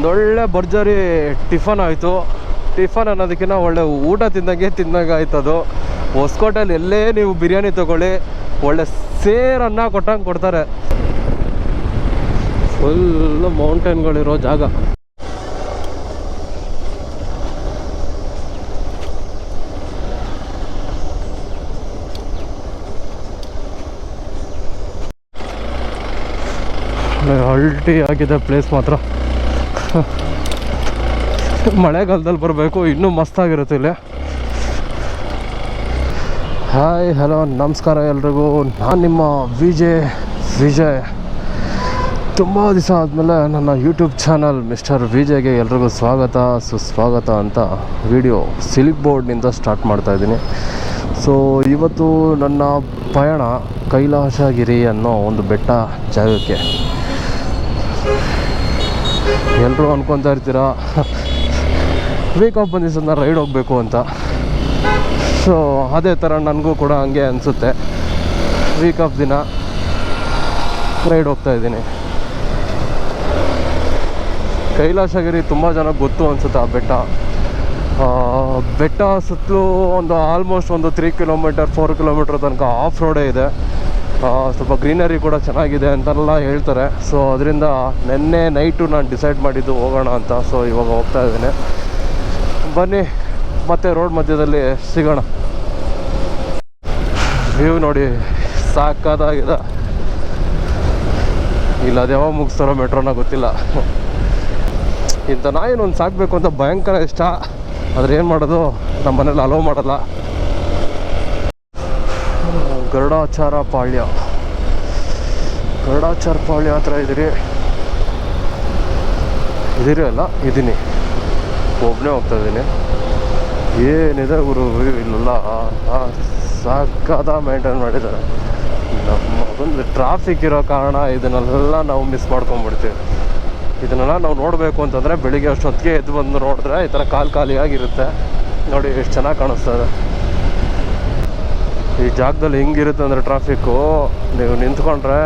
ಒಂದೊಳ್ಳೆ ಭರ್ಜರಿ ಟಿಫನ್ ಆಯಿತು. ಟಿಫನ್ ಅನ್ನೋದಕ್ಕಿಂತ ಒಳ್ಳೆ ಊಟ ತಿಂದಂಗೆ ತಿಂದಂಗೆ ಆಯ್ತದು ಹೊಸಕೋಟೆಯಲ್ಲಿ ಎಲ್ಲೇ ನೀವು ಬಿರಿಯಾನಿ ತಗೊಳ್ಳಿ, ಒಳ್ಳೆ ಸೇರನ್ನ ಕೊಟ್ಟಂಗೆ ಕೊಡ್ತಾರೆ. ಫುಲ್ ಮೌಂಟೇನ್ಗಳಿರೋ ಜಾಗ. ಅಲ್ಟಿ ಆಗಿದೆ ಪ್ಲೇಸ್ ಮಾತ್ರ. ಮಳೆಗಾಲದಲ್ಲಿ ಬರಬೇಕು, ಇನ್ನೂ ಮಸ್ತಾಗಿರುತ್ತೆ ಇಲ್ಲಿ. ಹಾಯ್ ಹಲೋ ನಮಸ್ಕಾರ ಎಲ್ರಿಗೂ. ನಾನು ನಿಮ್ಮ ವಿಜಯ್ ವಿಜಯ್. ತುಂಬ ದಿವಸ ಆದಮೇಲೆ ನನ್ನ ಯೂಟ್ಯೂಬ್ ಚಾನಲ್ ಮಿಸ್ಟರ್ ವಿಜಯ್ಗೆ ಎಲ್ರಿಗೂ ಸ್ವಾಗತ, ಸುಸ್ವಾಗತ ಅಂತ ವಿಡಿಯೋ ಸಿಲ್ಕ್ ಬೋರ್ಡ್ನಿಂದ ಸ್ಟಾರ್ಟ್ ಮಾಡ್ತಾಯಿದ್ದೀನಿ ಸೊ ಇವತ್ತು ನನ್ನ ಪಯಣ ಕೈಲಾಸಗಿರಿ ಅನ್ನೋ ಒಂದು ಬೆಟ್ಟ ಜಾಗಕ್ಕೆ. ಎಲ್ಲರೂ ಅನ್ಕೊತಾ ಇರ್ತೀರಾ? ವೀಕ್ ಆಫ್ ಸರ್ ರೈಡ್ ಹೋಗಬೇಕು ಅಂತ. ಸೊ ಅದೇ ಥರ ನನಗೂ ಕೂಡ ಹಂಗೆ ಅನಿಸುತ್ತೆ. ವೀಕ್ ಆಫ್ ದಿನ ರೈಡ್ ಹೋಗ್ತಾ ಇದ್ದೀನಿ. ಕೈಲಾಸಗಿರಿ ತುಂಬ ಜನ ಗೊತ್ತು ಅನಿಸುತ್ತೆ ಆ ಬೆಟ್ಟ. ಬೆಟ್ಟ ಸುತ್ತಲೂ ಒಂದು ಆಲ್ಮೋಸ್ಟ್ ಒಂದು ತ್ರೀ ಕಿಲೋಮೀಟರ್ ಫೋರ್ ಕಿಲೋಮೀಟರ್ ತನಕ ಆಫ್ ರೋಡೇ ಇದೆ. ಸ್ವಲ್ಪ ಗ್ರೀನರಿ ಕೂಡ ಚೆನ್ನಾಗಿದೆ ಅಂತೆಲ್ಲ ಹೇಳ್ತಾರೆ. ಸೊ ಅದರಿಂದ ನಿನ್ನೆ ನೈಟು ನಾನು ಡಿಸೈಡ್ ಮಾಡಿದ್ದು ಹೋಗೋಣ ಅಂತ. ಸೊ ಇವಾಗ ಹೋಗ್ತಾ ಇದ್ದೀನಿ. ಬನ್ನಿ, ಮತ್ತೆ ರೋಡ್ ಮಧ್ಯದಲ್ಲಿ ಸಿಗೋಣ. ವ್ಯೂ ನೋಡಿ, ಸಾಕಾದಾಗಿದೆ. ಇಲ್ಲ, ಅದು ಯಾವಾಗ ಮುಗಿಸ್ತಾರೋ ಮೆಟ್ರೋನ ಗೊತ್ತಿಲ್ಲ. ಇಂಥ ನಾಯಿನ ಒಂದು ಸಾಕಬೇಕು ಅಂತ ಭಯಂಕರ ಇಷ್ಟ. ಆದರೆ ಏನು ಮಾಡೋದು? ನಮ್ಮ ಮನೇಲಿ ಅಲೋ ಮಾಡಲ್ಲ. ಗರುಡಾಚಾರ ಪಾಳ್ಯ. ಗರುಡಾಚಾರ ಪಾಳ್ಯ ಹತ್ರ ಇದ್ದೀರಿ. ಅಲ್ಲ, ಇದ್ದೀನಿ. ಒಬ್ಬನೇ ಹೋಗ್ತಾ ಇದ್ದೀನಿ. ಏನಿದೆ ಗುರು, ಇಲ್ಲಲ್ಲ ಸಾಕಾದ ಮೇಂಟೈನ್ ಮಾಡಿದ್ದಾರೆ. ನಮ್ಮ ಒಂದು ಟ್ರಾಫಿಕ್ ಇರೋ ಕಾರಣ ಇದನ್ನೆಲ್ಲ ನಾವು ಮಿಸ್ ಮಾಡ್ಕೊಂಡ್ಬಿಡ್ತೀವಿ ಇದನ್ನೆಲ್ಲ ನಾವು ನೋಡಬೇಕು ಅಂತಂದರೆ ಬೆಳಿಗ್ಗೆ ಅಷ್ಟೊತ್ತಿಗೆ ಎದ್ದು ಬಂದು ನೋಡಿದ್ರೆ ಈ ಥರ ಕಾಲು ಖಾಲಿಯಾಗಿರುತ್ತೆ. ನೋಡಿ, ಎಷ್ಟು ಚೆನ್ನಾಗಿ ಕಾಣಿಸ್ತದೆ ಈ ಜಾಗದಲ್ಲಿ ಹೆಂಗಿರುತ್ತೆ ಅಂದರೆ ಟ್ರಾಫಿಕ್ಕು ನೀವು ನಿಂತ್ಕೊಂಡ್ರೆ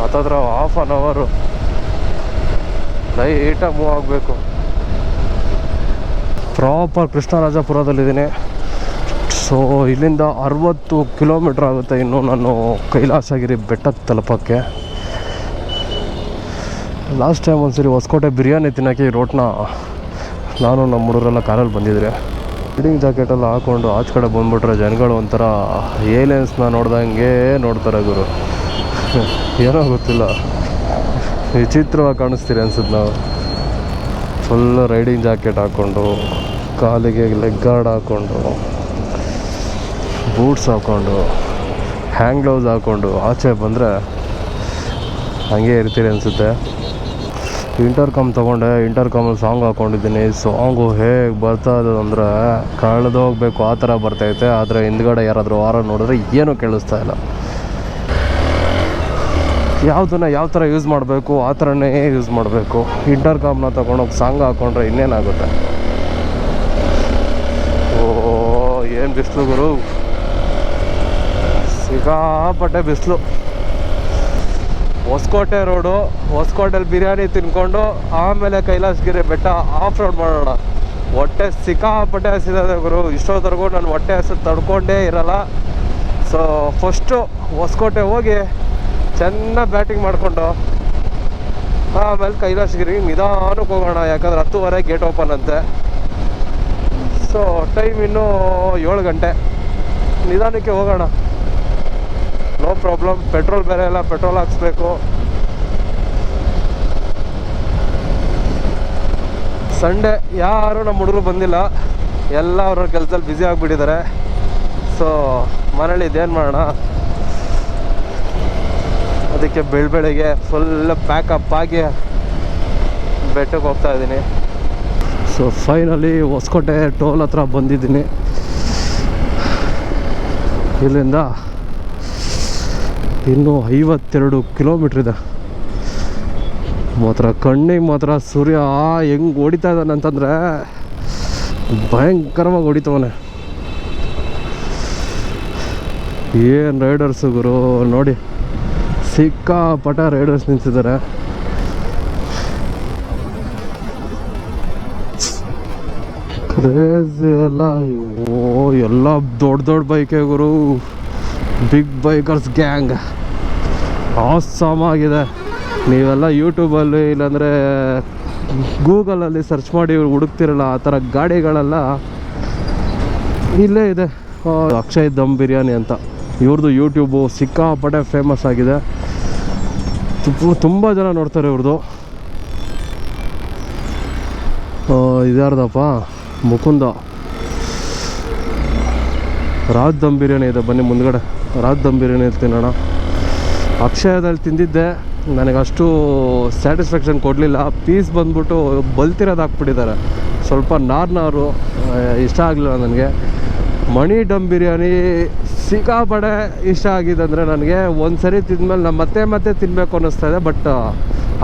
ಹತ್ತತ್ರ ಹಾಫ್ ಆನ್ ಅವರು ಲೈಟಾಗಿ ಮೂವ್ ಆಗಬೇಕು. ಪ್ರಾಪರ್ ಕೃಷ್ಣರಾಜಪುರದಲ್ಲಿದ್ದೀನಿ. ಸೊ ಇಲ್ಲಿಂದ ಅರವತ್ತು ಕಿಲೋಮೀಟ್ರ್ ಆಗುತ್ತೆ ಇನ್ನು ನಾನು ಕೈಲಾಸಗಿರಿ ಬೆಟ್ಟಕ್ಕೆ ತಲುಪಕ್ಕೆ. ಲಾಸ್ಟ್ ಟೈಮ್ ಒಂದ್ಸರಿ ಹೊಸಕೋಟೆ ಬಿರಿಯಾನಿ ತಿನ್ನೋಕ್ಕೆ ಈ ರೋಟ್ನ ನಾನು ನಮ್ಮ ಹುಡುಗರೆಲ್ಲ ಕಾರಲ್ಲಿ ಬಂದಿದ್ರೆ. ಬಿಲ್ಡಿಂಗ್ ಜಾಕೆಟೆಲ್ಲ ಹಾಕೊಂಡು ಆಚೆ ಕಡೆ ಬಂದ್ಬಿಟ್ರೆ ಜನಗಳು ಒಂಥರ ಏಲಿಯನ್ಸ್ನ ನೋಡ್ದಂಗೆ ನೋಡ್ತಾರೆ ಗುರು. ಏನೋ ಗೊತ್ತಿಲ್ಲ. ವಿಚಿತ್ರವಾಗಿ ಕಾಣಿಸ್ತೀರಿ ಅನ್ಸುತ್ತೆ ನಾವು. ಫುಲ್ ರೈಡಿಂಗ್ ಜಾಕೆಟ್ ಹಾಕ್ಕೊಂಡು ಕಾಲಿಗೆ ಲೆಗ್ ಗಾರ್ಡ್ ಹಾಕ್ಕೊಂಡು ಬೂಟ್ಸ್ ಹಾಕ್ಕೊಂಡು ಹ್ಯಾಂಗ್ ಗ್ಲೌಸ್ ಹಾಕ್ಕೊಂಡು ಆಚೆ ಬಂದರೆ ಹಂಗೆ ಇರ್ತೀರಿ ಅನಿಸುತ್ತೆ. ಇಂಟರ್ಕಾಮ್ ತೊಗೊಂಡೆ ಇಂಟರ್ಕಾಮಲ್ಲಿ ಸಾಂಗ್ ಹಾಕ್ಕೊಂಡಿದ್ದೀನಿ ಸಾಂಗು ಹೇಗೆ ಬರ್ತಾ ಇದೆ ಅಂದರೆ ಕಳೆದೋಗ್ಬೇಕು ಆ ಥರ ಬರ್ತೈತೆ. ಆದರೆ ಹಿಂದ್ಗಡೆ ಯಾರಾದರೂ ವಾರ ನೋಡಿದ್ರೆ ಏನೂ ಕೇಳಿಸ್ತಾ ಇಲ್ಲ. ಯಾವುದನ್ನ ಯಾವ ಥರ ಯೂಸ್ ಮಾಡಬೇಕು, ಆ ಥರನೇ ಯೂಸ್ ಮಾಡಬೇಕು. ಇಂಟರ್ಕಾಮ್ನ ತೊಗೊಂಡೋಗಿ ಸಾಂಗ್ ಹಾಕ್ಕೊಂಡ್ರೆ ಇನ್ನೇನಾಗುತ್ತೆ? ಓ, ಏನು ಬಿಸಿಲು ಗುರು? ಸಿಗಾಪಟ್ಟೆ ಬಿಸಿಲು. ಹೊಸಕೋಟೆ ರೋಡು, ಹೊಸಕೋಟೆಲಿ ಬಿರಿಯಾನಿ ತಿನ್ಕೊಂಡು ಆಮೇಲೆ ಕೈಲಾಸಗಿರಿ ಬೆಟ್ಟ ಆಫ್ ರೋಡ್ ಮಾಡೋಣ. ಹೊಟ್ಟೆ ಸಿಕ್ಕಾಪಟ್ಟೆ ಹಸಿದೆ ಗುರು. ಇಷ್ಟೊತ್ತರೆಗೂ ನಾನು ಹೊಟ್ಟೆ ಹಸಿದು ತಡ್ಕೊಂಡೇ ಇರಲ್ಲ. ಸೊ ಫಸ್ಟು ಹೊಸಕೋಟೆ ಹೋಗಿ ಚೆನ್ನಾಗಿ ಬ್ಯಾಟಿಂಗ್ ಮಾಡಿಕೊಂಡು ಆಮೇಲೆ ಕೈಲಾಸಗಿರಿ ನಿಧಾನಕ್ಕೆ ಹೋಗೋಣ. ಯಾಕಂದ್ರೆ ಹತ್ತುವರೆ ಗೇಟ್ ಓಪನ್ ಅಂತೆ. ಸೊ ಟೈಮ್ ಇನ್ನೂ ಏಳು ಗಂಟೆ. ನಿಧಾನಕ್ಕೆ ಹೋಗೋಣ. ನೋ ಪ್ರಾಬ್ಲಮ್, ಪೆಟ್ರೋಲ್ ಬೇರೆ ಎಲ್ಲ ಪೆಟ್ರೋಲ್ ಹಾಕ್ಸ್ಬೇಕು. ಸಂಡೇ ಯಾರು ನಮ್ಮ ಹುಡುಗರು ಬಂದಿಲ್ಲ. ಎಲ್ಲ ಅವ್ರ ಕೆಲಸದಲ್ಲಿ ಬ್ಯುಸಿ ಆಗಿಬಿಟ್ಟಿದ್ದಾರೆ. ಸೊ ಮನೇಲಿ ಇದೇನು ಮಾಡೋಣ? ಅದಕ್ಕೆ ಬೆಳ ಬೆಳಿಗ್ಗೆ ಫುಲ್ ಪ್ಯಾಕಪ್ ಆಗಿ ಬೆಟ್ಟಕ್ಕೆ ಹೋಗ್ತಾ ಇದ್ದೀನಿ. ಸೊ ಫೈನಲಿ ಹೊಸಕೋಟೆ ಟೋಲ್ ಹತ್ರ ಬಂದಿದ್ದೀನಿ. ಇಲ್ಲಿಂದ ಇನ್ನೂ ಐವತ್ತೆರಡು ಕಿಲೋಮೀಟ್ರ್ ಇದೆ. ಮಾತ್ರ ಕಣ್ಣಿಗೆ ಮಾತ್ರ ಸೂರ್ಯ ಹೆಂಗೆ ಹೊಡಿತಾ ಇದ್ದಾನೆ ಅಂತಂದರೆ ಭಯಂಕರವಾಗಿ ಹೊಡಿತವನೆ. ಏನು ರೈಡರ್ಸ್ ಗುರು, ನೋಡಿ ಸಿಕ್ಕಾಪಟ ರೈಡರ್ಸ್ ನಿಂತಿದ್ದಾರೆ. ಕ್ರೇಜ್ ಎಲ್ಲ ಓ, ಎಲ್ಲ ದೊಡ್ಡ ದೊಡ್ಡ ಬೈಕೇ ಗುರು. ಬಿಗ್ ಬೈಕರ್ಸ್ ಗ್ಯಾಂಗ್ ಆಸಮ್ ಆಗಿದೆ. ನೀವೆಲ್ಲ ಯೂಟ್ಯೂಬಲ್ಲಿ ಇಲ್ಲಾಂದರೆ ಗೂಗಲಲ್ಲಿ ಸರ್ಚ್ ಮಾಡಿ ಹುಡುಕ್ತಿರಲ್ಲ, ಆ ಥರ ಗಾಡಿಗಳೆಲ್ಲ ಇಲ್ಲೇ ಇದೆ. ಅಕ್ಷಯ್ ದಮ್ ಬಿರಿಯಾನಿ ಅಂತ. ಇವ್ರದ್ದು ಯೂಟ್ಯೂಬು ಸಿಕ್ಕಾಪಟ್ಟೆ ಫೇಮಸ್ ಆಗಿದೆ. ತುಂಬ ಜನ ನೋಡ್ತಾರೆ ಇವ್ರದ್ದು ಇದ್ಯಾರ್ದಪ್ಪ? ಮುಕುಂದ. ರಾಜ್ ದಮ್ ಬಿರಿಯಾನಿ ಇದೆ, ಬನ್ನಿ ಮುಂದ್ಗಡೆ. ರಾಜ್ ದಮ್ ಬಿರಿಯಾನಿ ತಿನ್ನೋಣ ಅಕ್ಷಯದಲ್ಲಿ ತಿಂದಿದ್ದೆ. ನನಗೆ ಅಷ್ಟು ಸ್ಯಾಟಿಸ್ಫ್ಯಾಕ್ಷನ್ ಕೊಡಲಿಲ್ಲ. ಪೀಸ್ ಬಂದ್ಬಿಟ್ಟು ಬಲ್ತಿರೋದು ಹಾಕ್ಬಿಟ್ಟಿದ್ದಾರೆ. ಸ್ವಲ್ಪ ನಾರ್ನಾರು ನಾರು ಇಷ್ಟ ಆಗಲಿಲ್ಲ ನನಗೆ. ಮಣಿ ಡಮ್ ಬಿರಿಯಾನಿ ಸಿಕ್ಕಾಪಡೆ ಇಷ್ಟ ಆಗಿದೆ ಅಂದರೆ ನನಗೆ ಒಂದು ಸರಿ ತಿಂದಮೇಲೆ ನಾನು ಮತ್ತೆ ಮತ್ತೆ ತಿನ್ನಬೇಕು ಅನ್ನಿಸ್ತಾ ಇದೆ. ಬಟ್,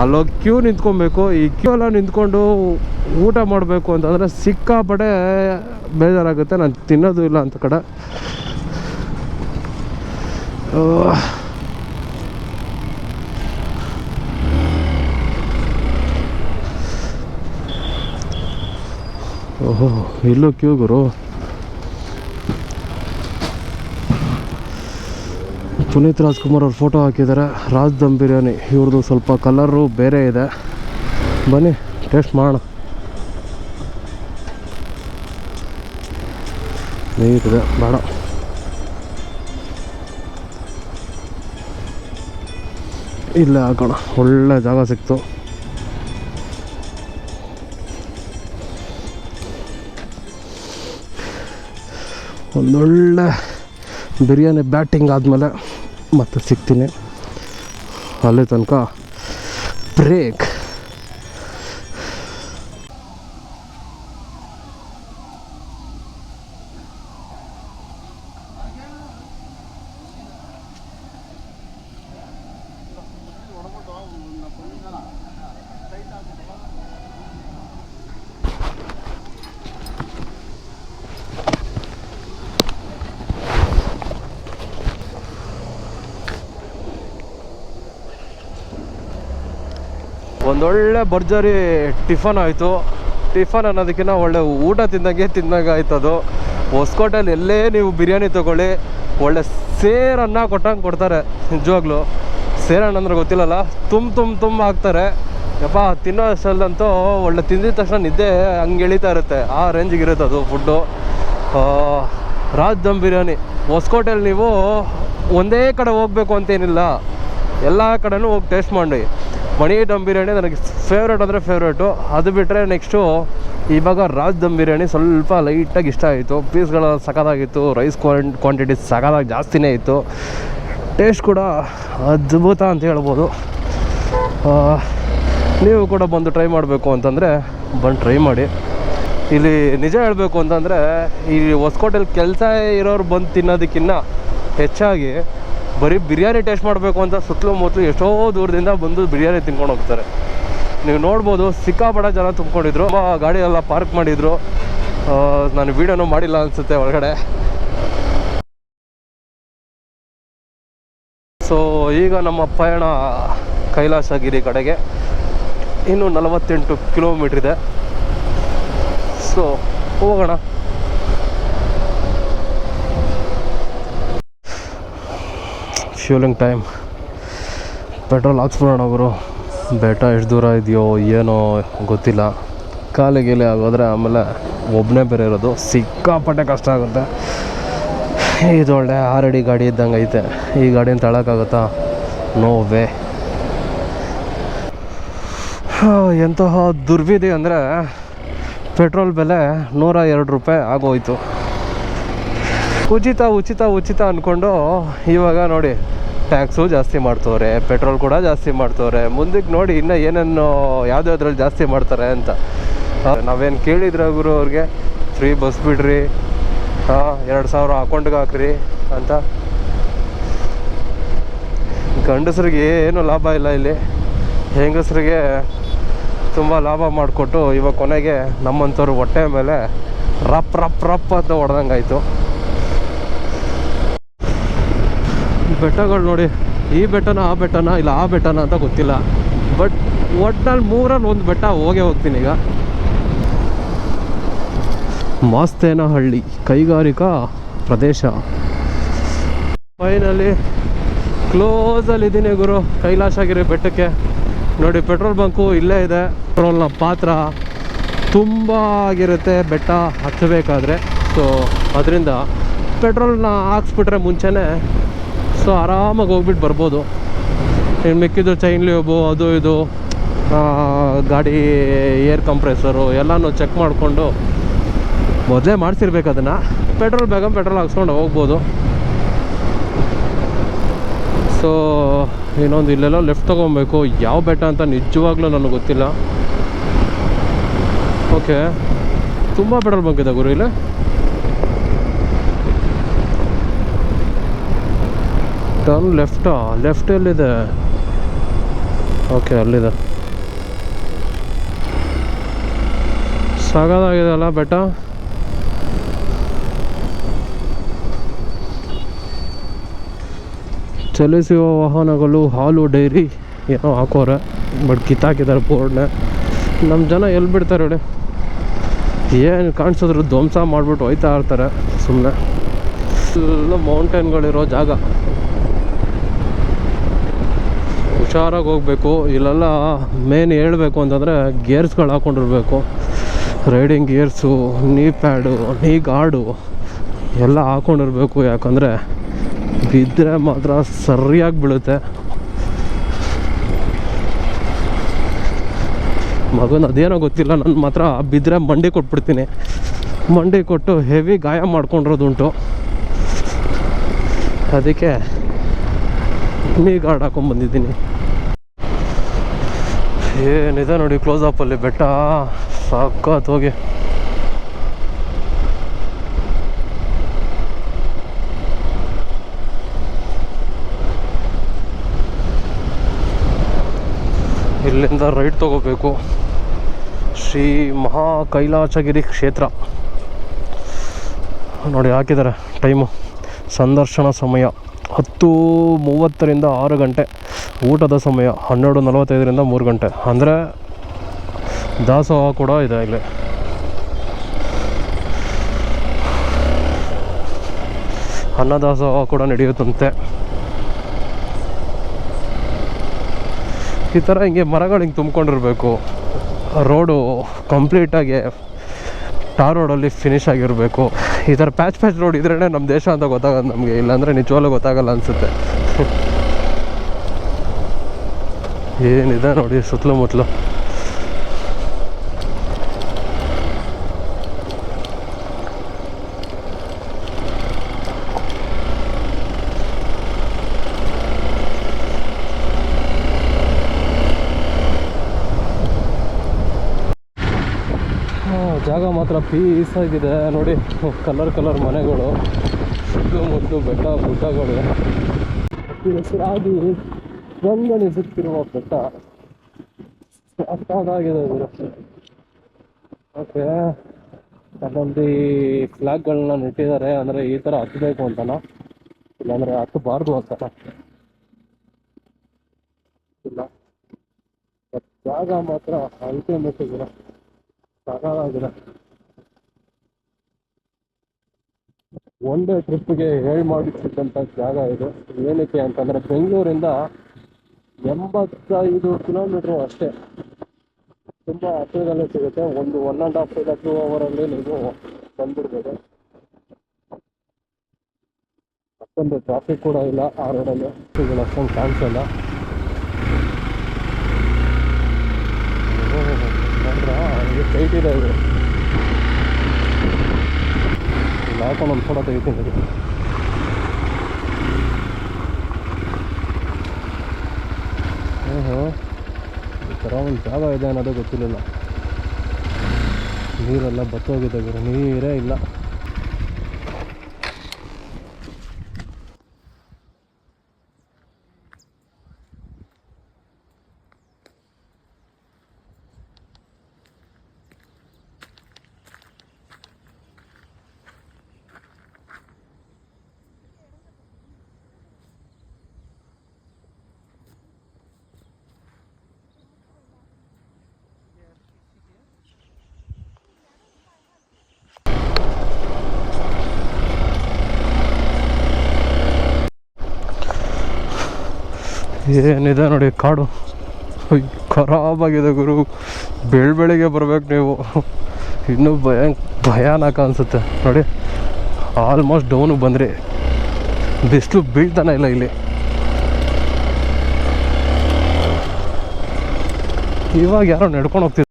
ಅಲ್ಲೋಗಿ ಕ್ಯೂ ನಿಂತ್ಕೊಬೇಕು. ಈ ಕ್ಯೂ ಎಲ್ಲ ನಿಂತ್ಕೊಂಡು ಊಟ ಮಾಡಬೇಕು ಅಂತಂದರೆ ಸಿಕ್ಕಾಪಡೆ ಬೇಜಾರಾಗುತ್ತೆ. ನಾನು ತಿನ್ನೋದು ಇಲ್ಲ ಅಂತ ಕಡೆ. ಓಹೋ. ಇಲ್ಲೂ ಕ್ಯೂ ಗುರು. ಪುನೀತ್ ರಾಜ್ಕುಮಾರ್ ಅವ್ರ ಫೋಟೋ ಹಾಕಿದ್ದಾರೆ ರಾಜ್ ದಮ್ ಬಿರಿಯಾನಿ. ಇವ್ರದ್ದು ಸ್ವಲ್ಪ ಕಲರು ಬೇರೆ ಇದೆ. ಬನ್ನಿ ಟೇಸ್ಟ್ ಮಾಡೋಣ. ನೀಟಿದೆ ಬೇಡ. ಇಲ್ಲೇ ಹಾಕೋಣ ಒಳ್ಳೆ ಜಾಗ ಸಿಕ್ತು. ಒಂದೊಳ್ಳೆ ಬಿರಿಯಾನಿ ಬ್ಯಾಟಿಂಗ್ ಆದಮೇಲೆ ಮತ್ತೆ ಸಿಗ್ತೀನಿ. ಅಲ್ಲಿ ತನಕ ಬ್ರೇಕ್. ಒಂದೊಳ್ಳೆ ಭರ್ಜರಿ ಟಿಫನ್ ಆಯಿತು. ಟಿಫನ್ ಅನ್ನೋದಕ್ಕಿಂತ ಒಳ್ಳೆ ಊಟ ತಿಂದಂಗೆ ತಿಂದಂಗೆ ಆಯ್ತು ಅದು. ಹೊಸಕೋಟೆಯಲ್ಲಿ ಎಲ್ಲೇ ನೀವು ಬಿರಿಯಾನಿ ತೊಗೊಳ್ಳಿ. ಒಳ್ಳೆ ಸೇರನ್ನ ಕೊಟ್ಟಂಗೆ ಕೊಡ್ತಾರೆ ನಿಜವಾಗ್ಲೂ. ಸೇರಣ್ಣ ಅಂದ್ರೆ ಗೊತ್ತಿಲ್ಲಲ್ಲ, ತುಂಬ ತುಂಬ ತುಂಬ ಹಾಕ್ತಾರೆ. ಯಪ್ಪ, ತಿನ್ನೋ ಅಷ್ಟಲ್ಲಂತೂ ಒಳ್ಳೆ ತಿಂದಿದ ತಕ್ಷಣ ನಿದ್ದೆ ಹಂಗೆ ಎಳಿತಾ ಇರುತ್ತೆ. ಆ ರೇಂಜಿಗೆ ಇರುತ್ತೆ ಅದು ಫುಡ್ಡು. ರಾಜ್ ದಮ್ ಬಿರಿಯಾನಿ. ಹೊಸಕೋಟೆಯಲ್ಲಿ ನೀವು ಒಂದೇ ಕಡೆ ಹೋಗಬೇಕು ಅಂತೇನಿಲ್ಲ. ಎಲ್ಲ ಕಡೆನೂ ಹೋಗಿ ಟೇಸ್ಟ್ ಮಾಡಿ. ಮಣಿ ದಮ್ ಬಿರಿಯಾನಿ ನನಗೆ ಫೇವ್ರೇಟ್ ಅಂದರೆ ಫೇವ್ರೇಟು ಅದು ಬಿಟ್ಟರೆ ನೆಕ್ಸ್ಟು ಇವಾಗ ರಾಜ್ ದಮ್ ಬಿರಿಯಾನಿ ಸ್ವಲ್ಪ ಲೈಟಾಗಿ ಇಷ್ಟ ಆಯಿತು. ಪೀಸ್ಗಳ ಸಖತ್ತಾಗಿತ್ತು. ರೈಸ್ ಕ್ವಾಂಟ್ ಕ್ವಾಂಟಿಟಿ ಸಖತ್ತಾಗಿ ಜಾಸ್ತಿನೇ ಇತ್ತು. ಟೇಸ್ಟ್ ಕೂಡ ಅದ್ಭುತ ಅಂತ ಹೇಳ್ಬೋದು. ನೀವು ಕೂಡ ಬಂದು ಟ್ರೈ ಮಾಡಬೇಕು ಅಂತಂದರೆ ಬಂದು ಟ್ರೈ ಮಾಡಿ. ಇಲ್ಲಿ ನಿಜ ಹೇಳಬೇಕು ಅಂತಂದರೆ ಈ ಹೊಸಕೋಟೆಲಿ ಕೆಲಸ ಇರೋರು ಬಂದು ತಿನ್ನೋದಕ್ಕಿಂತ ಹೆಚ್ಚಾಗಿ ಬರೀ ಬಿರಿಯಾನಿ ಟೇಸ್ಟ್ ಮಾಡಬೇಕು ಅಂತ ಸುತ್ತಲೂ ಮುತ್ತಲು ಎಷ್ಟೋ ದೂರದಿಂದ ಬಂದು ಬಿರಿಯಾನಿ ತಿನ್ಕೊಂಡು ಹೋಗ್ತಾರೆ. ನೀವು ನೋಡ್ಬೋದು ಸಿಕ್ಕಾಪಡ ಜನ ತುಂಬ್ಕೊಂಡಿದ್ರು. ಎಲ್ಲ ಪಾರ್ಕ್ ಮಾಡಿದ್ರು. ನಾನು ವೀಡಿಯೋನೂ ಮಾಡಿಲ್ಲ ಅನಿಸುತ್ತೆ ಒಳಗಡೆ. ಸೊ ಈಗ ನಮ್ಮ ಪಯಣ ಕೈಲಾಸಗಿರಿ ಕಡೆಗೆ. ಇನ್ನು ನಲವತ್ತೆಂಟು ಕಿಲೋಮೀಟ್ರ್ ಇದೆ. ಸೊ ಹೋಗೋಣ. ಫ್ಯೂಲಿಂಗ್ ಟೈಮ್ ಪೆಟ್ರೋಲ್ ಹಾಕ್ಸ್ಬಿಡೋಣ ಅವರು ಬೆಟ್ಟ ಎಷ್ಟು ದೂರ ಇದೆಯೋ ಏನೋ ಗೊತ್ತಿಲ್ಲ. ಖಾಲಿ ಗೀಲಿ ಆಗೋದ್ರೆ ಆಮೇಲೆ ಒಬ್ಬನೇ ಬೇರೆ ಇರೋದು. ಸಿಕ್ಕಾಪಟ್ಟೆ ಕಷ್ಟ ಆಗುತ್ತೆ. ಇದು ಒಳ್ಳೆ ಆರಡಿ ಗಾಡಿ ಇದ್ದಂಗೆ ಐತೆ. ಈ ಗಾಡಿನ ತಳಕ್ಕಾಗುತ್ತಾ ನೋ ವೇ ಎಂತಹ ದುರ್ವಿಧಿ ಅಂದರೆ ಪೆಟ್ರೋಲ್ ಬೆಲೆ ನೂರ ಎರಡು ರೂಪಾಯಿ ಆಗೋಯ್ತು. ಉಚಿತ ಉಚಿತ ಉಚಿತ ಅಂದ್ಕೊಂಡು ಇವಾಗ ನೋಡಿ. ಟ್ಯಾಕ್ಸು ಜಾಸ್ತಿ ಮಾಡ್ತವ್ರೆ, ಪೆಟ್ರೋಲ್ ಕೂಡ ಜಾಸ್ತಿ ಮಾಡ್ತವ್ರೆ. ಮುಂದಕ್ಕೆ ನೋಡಿ ಇನ್ನೂ ಏನೇನು ಯಾವುದ್ಯಾವ್ದ್ರಲ್ಲಿ ಜಾಸ್ತಿ ಮಾಡ್ತಾರೆ ಅಂತ. ನಾವೇನು ಕೇಳಿದ್ರೆ ಗುರು ಅವ್ರಿಗೆ, ಫ್ರೀ ಬಸ್ ಬಿಡ್ರಿ ಹಾಂ ಎರಡು ಸಾವಿರ ಅಕೌಂಟ್ಗೆ ಹಾಕ್ರಿ ಅಂತ. ಗಂಡಸರಿಗೆ ಏನು ಲಾಭ ಇಲ್ಲ ಇಲ್ಲಿ. ಹೆಂಗಸರಿಗೆ ತುಂಬ ಲಾಭ ಮಾಡಿಕೊಟ್ಟು ಇವಾಗ ಕೊನೆಗೆ ನಮ್ಮಂಥವ್ರು ಹೊಟ್ಟೆ ಮೇಲೆ ರಪ್ ರಪ್ ರಪ್ ಅಂತ ಹೊಡೆದಂಗಾಯ್ತು. ಬೆಟ್ಟಗಳು ನೋಡಿ, ಈ ಬೆಟ್ಟನ, ಆ ಬೆಟ್ಟನ, ಇಲ್ಲ ಆ ಬೆಟ್ಟನ ಅಂತ ಗೊತ್ತಿಲ್ಲ. ಬಟ್ ಒಟ್ಟಲ್ಲಿ ಮೂರಲ್ಲಿ ಒಂದು ಬೆಟ್ಟ ಹೋಗೇ ಹೋಗ್ತೀನಿ ಈಗ. ಮಾಸ್ತೇನಹಳ್ಳಿ ಕೈಗಾರಿಕಾ ಪ್ರದೇಶ. ಫೈನಲಿ ಕ್ಲೋಸಲ್ಲಿ ಇದ್ದೀನಿ ಗುರು, ಕೈಲಾಶಗಿರಿ ಬೆಟ್ಟಕ್ಕೆ. ನೋಡಿ ಪೆಟ್ರೋಲ್ ಬಂಕು ಇಲ್ಲೇ ಇದೆ. ಪೆಟ್ರೋಲ್ನ ಪಾತ್ರ ತುಂಬ ಆಗಿರುತ್ತೆ ಬೆಟ್ಟ ಹತ್ತಬೇಕಾದ್ರೆ. ಸೊ ಅದರಿಂದ ಪೆಟ್ರೋಲ್ನ ಹಾಕ್ಸ್ಬಿಟ್ರೆ ಮುಂಚೆನೇ ಸೊ ಆರಾಮಾಗಿ ಹೋಗ್ಬಿಟ್ಟು ಬರ್ಬೋದು. ಇನ್ನು ಮಿಕ್ಕಿದ್ದು ಚೈನ್ ಲ್ಯೂಬು ಅದು ಇದು ಗಾಡಿ ಏರ್ ಕಂಪ್ರೆಸರು ಎಲ್ಲನೂ ಚೆಕ್ ಮಾಡಿಕೊಂಡು ಮೊದಲೇ ಮಾಡಿಸಿರ್ಬೇಕು ಅದನ್ನು. ಪೆಟ್ರೋಲ್ ಬೇಗ ಪೆಟ್ರೋಲ್ ಹಾಕ್ಸ್ಕೊಂಡು ಹೋಗ್ಬೋದು. ಸೊ ಇನ್ನೊಂದು ಇಲ್ಲೆಲ್ಲ ಲೆಫ್ಟ್ ತೊಗೊಬೇಕು. ಯಾವ ಬೆಟ್ಟ ಅಂತ ನಿಜವಾಗ್ಲೂ ನನಗೆ ಗೊತ್ತಿಲ್ಲ. ಓಕೆ ತುಂಬ ಪೆಟ್ರೋಲ್ ಬಂಕ್ ಗುರು ಇಲ್ಲಿ. ಟರ್ನ್ ಲೆಫ್ಟಾ ಲೆಫ್ಟ್ ಎಲ್ಲಿದೆ ಓಕೆ ಅಲ್ಲಿದೆ. ಸಾಗದಾಗಿದೆ ಅಲ್ಲ ಬೆಟ್ಟ? ಚಲಿಸುವ ವಾಹನಗಳು, ಹಾಲು, ಡೈರಿ ಏನೋ ಹಾಕೋರೆ, ಬಟ್ ಕಿತ್ತಾಕಿದ್ದಾರೆ ಬೋರ್ಡ್ನ. ನಮ್ಮ ಜನ ಎಲ್ಲಿ ಬಿಡ್ತಾರೆ ಹೇಳಿ? ಏನು ಕಾಣಿಸಿದ್ರು ಧ್ವಂಸ ಮಾಡಿಬಿಟ್ಟು ಹೋಯ್ತಾ ಇರ್ತಾರೆ ಸುಮ್ಮನೆ ಎಲ್ಲ ಮೌಂಟೇನ್ಗಳಿರೋ ಜಾಗ. ಹುಷಾರಾಗಿ ಹೋಗಬೇಕು, ಇಲ್ಲೆಲ್ಲ ಮೇನ್ ಹೇಳ್ಬೇಕು ಅಂತಂದರೆ ಗೇರ್ಸ್ಗಳು ಹಾಕ್ಕೊಂಡಿರ್ಬೇಕು riding gears knee pad knee guard ಎಲ್ಲ ಹಾಕ್ಕೊಂಡಿರ್ಬೇಕು ಯಾಕಂದರೆ ಬಿದ್ದರೆ ಮಾತ್ರ ಸರಿಯಾಗಿ ಬೀಳುತ್ತೆ. ಮಗನ ಅದೇನೋ ಗೊತ್ತಿಲ್ಲ ನನ್ನ ಮಾತ್ರ ಬಿದ್ದರೆ ಮಂಡಿ ಕೊಟ್ಬಿಡ್ತೀನಿ. ಮಂಡಿ ಕೊಟ್ಟು ಹೆವಿ ಗಾಯ ಮಾಡ್ಕೊಂಡಿರೋದುಂಟು. ಅದಕ್ಕೆ ನೀ ಗಾರ್ಡ್ ಹಾಕೊಂಡ್ಬಂದಿದ್ದೀನಿ ಏನಿದೆ ನೋಡಿ ಕ್ಲೋಸ್ ಅಪ್ಪಲ್ಲಿ ಬೆಟ್ಟ. ಸಾಕತ್ ಹೋಗಿ. ಇಲ್ಲಿಂದ ರೈಟ್ ತಗೋಬೇಕು. ಶ್ರೀ ಮಹಾ ಕೈಲಾಸಗಿರಿ ಕ್ಷೇತ್ರ. ನೋಡಿ, ಹಾಕಿದ್ದಾರೆ ಟೈಮು ಸಂದರ್ಶನ ಸಮಯ ಹತ್ತು ಮೂವತ್ತರಿಂದ ಆರು ಗಂಟೆ. ಊಟದ ಸಮಯ ಹನ್ನೆರಡು ನಲವತ್ತೈದರಿಂದ ಮೂರು ಗಂಟೆ. ಅಂದರೆ ದಾಸೋಹ ಕೂಡ ಇದೆ ಇಲ್ಲಿ. ಅನ್ನದಾಸೋಹ ಕೂಡ ನಡೆಯುತ್ತಂತೆ. ಈ ಥರ ಹಿಂಗೆ ಮರಗಳು ಹಿಂಗೆ ತುಂಬ್ಕೊಂಡಿರಬೇಕು. ರೋಡು ಕಂಪ್ಲೀಟಾಗಿ ಟಾರ್ ರೋಡಲ್ಲಿ ಫಿನಿಶ್ ಆಗಿರಬೇಕು. ಈ ಥರ ಪ್ಯಾಚ್ ಪ್ಯಾಚ್ ರೋಡ್ ಇದ್ರೇ ನಮ್ಮ ದೇಶ ಅಂತ ಗೊತ್ತಾಗೋದು ನಮಗೆ. ಇಲ್ಲಾಂದರೆ ನಿಜವಾಗ್ಲೂ ಗೊತ್ತಾಗಲ್ಲ ಅನಿಸುತ್ತೆ. ಏನಿದೆ ನೋಡಿ, ಸುತ್ತಲೂ ಮುತ್ತಲು. ಜಾಗ ಮಾತ್ರ ಪೀಸ್ ಆಗಿದೆ. ನೋಡಿ ಕಲರ್ ಕಲರ್ ಮನೆಗಳು. ಸುತ್ತಮುತ್ತ ಬೆಟ್ಟ ಗುಡ್ಡಗಳು. ಸಿಕ್ಕಿರುವ ಬೆಟ್ಟ ಆಗಿದೆ ಓಕೆ. ಅಲ್ಲೊಂದು ಫ್ಲಾಗ್ಗಳನ್ನ ನೆಟ್ಟಿದ್ದಾರೆ. ಅಂದರೆ ಈ ಥರ ಹತ್ತಬೇಕು ಅಂತಲ್ಲ ಇಲ್ಲಾಂದರೆ ಹತ್ತಬಾರ್ದು ಅಂತಲ್ಲ ಇಲ್ಲ. ಜಾಗ ಮಾತ್ರ ಅಲ್ಟಿಮೇಟ್ ಇದೆ ಸಾಕಾಗಿದೆ ಡೇ ಟ್ರಿಪ್ಗೆ ಹೇಳಿ ಮಾಡಿಸಿದಂಥ ಜಾಗ ಇದು. ಏನಕ್ಕೆ ಅಂತಂದರೆ ಬೆಂಗಳೂರಿಂದ ಎಂಬತ್ತೈದು ಕಿಲೋಮೀಟ್ರು ಅಷ್ಟೇ. ತುಂಬ ಹತ್ತಿರದಲ್ಲೇ ಸಿಗುತ್ತೆ. ಒಂದು ಒನ್ ಆ್ಯಂಡ್ ಹಾಫ್ ಇಲ್ಲ ಟೂ ಅವರಲ್ಲಿ ನೀವು ಬಂದ್ಬಿಡ್ಬೋದು. ಅಷ್ಟೊಂದು ಟ್ರಾಫಿಕ್ ಕೂಡ ಇಲ್ಲ ಆ ರೋಡಲ್ಲಿ ಅಷ್ಟೊಂದು ಕಾಣಿಸಲ್ಲ ಇದು ಟೈಟ್ ಇದೆ. ಇದು ಹಾಕೊಂಡು ಒಂದು ಫೋಟೋ ತೆಗಿತೀನಿ ಇದು. ಓಹೋ ಈ ಥರ ಒಂದು ಜಾಗ ಇದೆ ಅನ್ನೋದೇ ಗೊತ್ತಿರಲಿಲ್ಲ. ನೀರೆಲ್ಲ ಬತ್ತೋಗಿದೆ ಗುರು ನೀರೇ ಇಲ್ಲ. ಏನಿದೆ ನೋಡಿ, ಕಾಡು. ಖರಾಬಾಗಿದೆ ಗುರು. ಬೆಳ್ ಬೆಳಿಗ್ಗೆ ಬರ್ಬೇಕು ನೀವು. ಇನ್ನೂ ಭಯ, ಭಯಾನಕ ಅನಿಸುತ್ತೆ. ನೋಡಿ ಆಲ್ಮೋಸ್ಟ್ ಡೌನಿಗೆ ಬಂದ್ರಿ. ಬಿಸಿಲು ಬೀಳ್ತಾನೆ ಇಲ್ಲ ಇಲ್ಲಿ. ಇವಾಗ ಯಾರೋ ನಡ್ಕೊಂಡು ಹೋಗ್ತಿದ್ರು.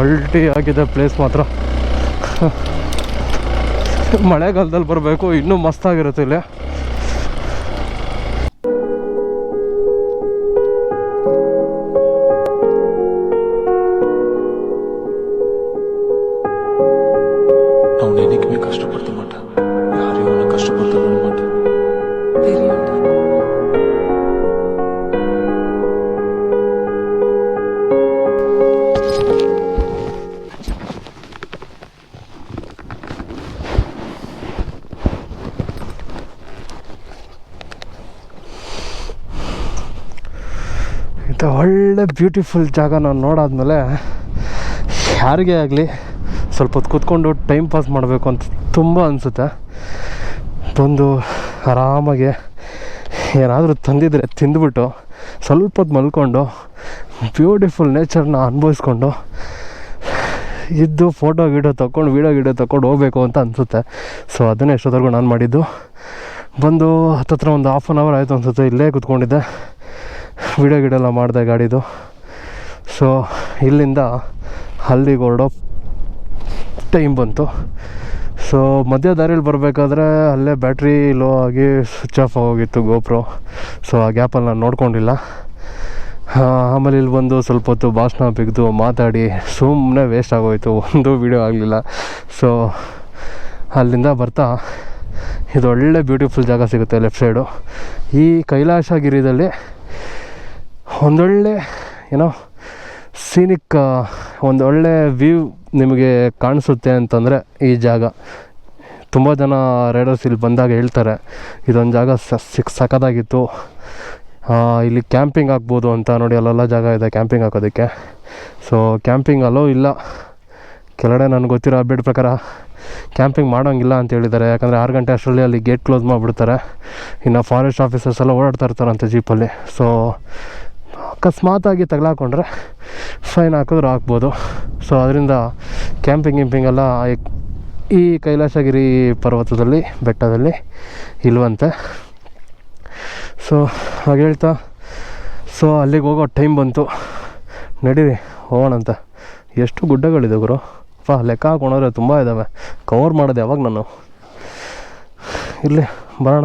ಅಲ್ಟಿ ಆಗಿದೆ ಪ್ಲೇಸ್ ಮಾತ್ರ. ಮಳೆಗಾಲದಲ್ಲಿ ಬರಬೇಕು, ಇನ್ನೂ ಮಸ್ತಾಗಿರುತ್ತೆ ಇಲ್ಲಿ. ಒಳ್ಳೆ ಬ್ಯೂಟಿಫುಲ್ ಜಾಗ ನಾನು ನೋಡಾದ್ಮೇಲೆ ಯಾರಿಗೇ ಆಗಲಿ ಸ್ವಲ್ಪ ಹೊತ್ತು ಕೂತ್ಕೊಂಡು ಟೈಮ್ ಪಾಸ್ ಮಾಡಬೇಕು ಅಂತ ತುಂಬ ಅನಿಸುತ್ತೆ. ಬಂದು ಆರಾಮಾಗಿ ಏನಾದರೂ ತಂದಿದ್ರೆ ತಿಂದ್ಬಿಟ್ಟು ಸ್ವಲ್ಪ ಹೊತ್ತು ಮಲ್ಕೊಂಡು ಬ್ಯೂಟಿಫುಲ್ ನೇಚರ್ನ ಅನುಭವಿಸ್ಕೊಂಡು ಇದ್ದು ಫೋಟೋ ವೀಡಿಯೋ ತಗೊಂಡು ವೀಡಿಯೋ ವೀಡಿಯೋ ತಗೊಂಡು ಹೋಗ್ಬೇಕು ಅಂತ ಅನಿಸುತ್ತೆ. ಸೊ ಅದನ್ನೇ ಎಷ್ಟೊತ್ತವರೆಗೂ ನಾನು ಮಾಡಿದ್ದು. ಬಂದು ಹತ್ತತ್ರ ಒಂದು ಹಾಫ್ ಆನ್ ಅವರ್ ಆಯಿತು ಅನಿಸುತ್ತೆ, ಇಲ್ಲೇ ಕೂತ್ಕೊಂಡಿದ್ದೆ. ವಿಡಿಯೋ ಗಿಡ ಎಲ್ಲ ಮಾಡಿದೆ ಗಾಡಿದು. ಸೊ ಇಲ್ಲಿಂದ ಅಲ್ಲಿಗೆ ಹೊರಡೋ ಟೈಮ್ ಬಂತು. ಸೊ ಮಧ್ಯ ದಾರಿಯಲ್ಲಿ ಬರಬೇಕಾದ್ರೆ ಅಲ್ಲೇ ಬ್ಯಾಟ್ರಿ ಲೋ ಆಗಿ ಸ್ವಿಚ್ ಆಫ್ ಆಗೋಗಿತ್ತು ಗೋಪ್ರೋ. ಸೊ ಆ ಗ್ಯಾಪಲ್ಲಿ ನಾನು ನೋಡ್ಕೊಂಡಿಲ್ಲ. ಆಮೇಲೆ ಇಲ್ಲಿ ಬಂದು ಸ್ವಲ್ಪ ಹೊತ್ತು ಭಾಷಣ ಬಿಗ್ದು ಮಾತಾಡಿ ಸುಮ್ಮನೆ ವೇಸ್ಟ್ ಆಗೋಯ್ತು. ಒಂದು ವೀಡಿಯೋ ಆಗಲಿಲ್ಲ. ಸೊ ಅಲ್ಲಿಂದ ಬರ್ತಾ ಇದು ಒಳ್ಳೆ ಬ್ಯೂಟಿಫುಲ್ ಜಾಗ ಸಿಗುತ್ತೆ ಲೆಫ್ಟ್ ಸೈಡು ಈ ಕೈಲಾಸಗಿರಿದಲ್ಲಿ ಒಂದೊಳ್ಳೆ ಏನೋ ಸೀನಿಕ್ ಒಂದೊಳ್ಳೆ ವ್ಯೂ ನಿಮಗೆ ಕಾಣಿಸುತ್ತೆ ಅಂತಂದರೆ ಈ ಜಾಗ. ತುಂಬ ಜನ ರೈಡರ್ಸ್ ಇಲ್ಲಿ ಬಂದಾಗ ಹೇಳ್ತಾರೆ, ಇದೊಂದು ಜಾಗ ಸ, ಸಿಕ್, ಸಖತ್ತಾಗಿತ್ತು. ಇಲ್ಲಿ ಕ್ಯಾಂಪಿಂಗ್ ಆಗ್ಬೋದು ಅಂತ ನೋಡಿ ಅಲ್ಲೆಲ್ಲ ಜಾಗ ಇದೆ ಕ್ಯಾಂಪಿಂಗ್ ಹಾಕೋದಕ್ಕೆ. ಸೊ ಕ್ಯಾಂಪಿಂಗ್ ಅಲೋ ಇಲ್ಲ. ಕೆಳಗಡೆ ನನಗೆ ಗೊತ್ತಿರೋ ಅಪ್ಡೇಟ್ ಪ್ರಕಾರ ಕ್ಯಾಂಪಿಂಗ್ ಮಾಡೋಂಗಿಲ್ಲ ಅಂತ ಹೇಳಿದ್ದಾರೆ. ಯಾಕಂದರೆ ಆರು ಗಂಟೆ ಅಷ್ಟರಲ್ಲಿ ಅಲ್ಲಿ ಗೇಟ್ ಕ್ಲೋಸ್ ಮಾಡಿಬಿಡ್ತಾರೆ. ಇನ್ನು ಫಾರೆಸ್ಟ್ ಆಫೀಸರ್ಸ್ ಎಲ್ಲ ಓಡಾಡ್ತಾ ಇರ್ತಾರಂತೆ ಜೀಪಲ್ಲಿ ಸೊ ಅಕಸ್ಮಾತಾಗಿ ತಗಲಾಕೊಂಡ್ರೆ ಫೈನ್ ಹಾಕಿದ್ರೆ ಹಾಕ್ಬೋದು. ಸೊ ಅದರಿಂದ ಕ್ಯಾಂಪಿಂಗ್ ಗಿಂಪಿಂಗ್ ಎಲ್ಲ ಈ- ಈ ಕೈಲಾಸಗಿರಿ ಪರ್ವತದಲ್ಲಿ, ಬೆಟ್ಟದಲ್ಲಿ ಇಲ್ವಂತೆ. ಸೊ ಹಾಗೆ ಹೇಳ್ತಾ ಸೊ ಅಲ್ಲಿಗೆ ಹೋಗೋ ಟೈಮ್ ಬಂತು. ನಡೀರಿ ಹೋಗೋಣಂತೆ ಎಷ್ಟು ಗುಡ್ಡಗಳಿದೆ ಗುರು. ಪಾ, ಲೆಕ್ಕ ಹಾಕೊಂಡ್ರೆ ತುಂಬ ಇದ್ದಾವೆ ಕವರ್ ಮಾಡೋದು ಯಾವಾಗ ನಾನು? ಇಲ್ಲಿ, ಬರೋಣ.